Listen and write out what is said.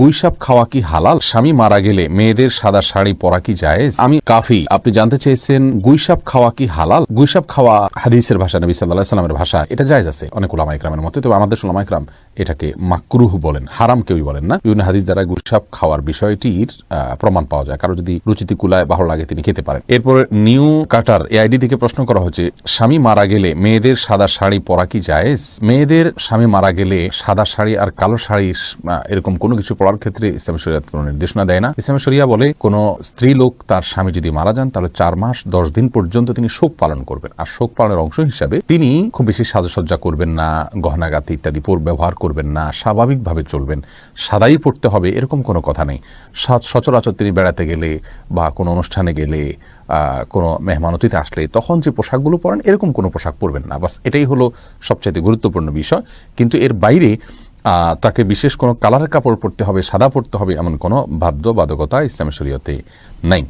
গুইসাপ খাওয়া কি হালাল? স্বামী মারা গেলে মেয়েদের সাদা শাড়ি পরা কি যায় আমি কাফি। আপনি জানতে চেয়েছেন গুইসাপ খাওয়া কি হালাল? গুইসাপ খাওয়া হাদিসের ভাষা, নবী সাল্লাহ সাল্লামের ভাষা। এটা জায়জ আছে অনেক ওলামা ইকরামের মতো, তবে আমাদের ওলামা এটাকে মাকরুহ বলেন, হারাম কেউই বলেন না। বিভিন্ন হাদিস দ্বারা গুইসাপ খাওয়ার বিষয়টির প্রমাণ পাওয়া যায়। কারও যদি রুচিতে কুলায়, ভালো লাগে, তিনি খেতে পারেন। এরপর নিউ কাটার এআইডি থেকে প্রশ্ন করা হচ্ছে, স্বামী মারা গেলে মেয়েদের সাদা শাড়ি পরা কি জায়েজ? মেয়েদের স্বামী মারা গেলে সাদা শাড়ি আর কালো শাড়ি এরকম কোনো কিছু পড়ার ক্ষেত্রে ইসলাম শরিয়াত কোনো নির্দেশনা দেয় না। ইসলাম শরিয়া বলে, কোনো স্ত্রী লোক তার স্বামী যদি মারা যান, তাহলে চার মাস, দশ দিন পর্যন্ত তিনি শোক পালন করবেন। আর শোক পালনের অংশ হিসাবে তিনি খুব বেশি সাজসজ্জা করবেন না, গহনাগাতি ইত্যাদি ব্যবহার করবেন না, স্বাভাবিকভাবে চলবেন। সাদাই পড়তে হবে, এরকম কোনো কথা নেই। সচরাচর তিনি বেড়াতে গেলে বা কোনো অনুষ্ঠানে গেলে কোনো মেহমানতিতে আসলে তখন যে পোশাকগুলো পরেন, এরকম কোনো পোশাক পরবেন না। বাস এটাই হলো সবচাইতে গুরুত্বপূর্ণ বিষয়। কিন্তু এর বাইরে তাকে বিশেষ কোনো কালারের কাপড় পরতে হবে, সাদা পরতে হবে, এমন কোনো বাধ্যবাধকতা ইসলামী শরীয়তে নাই।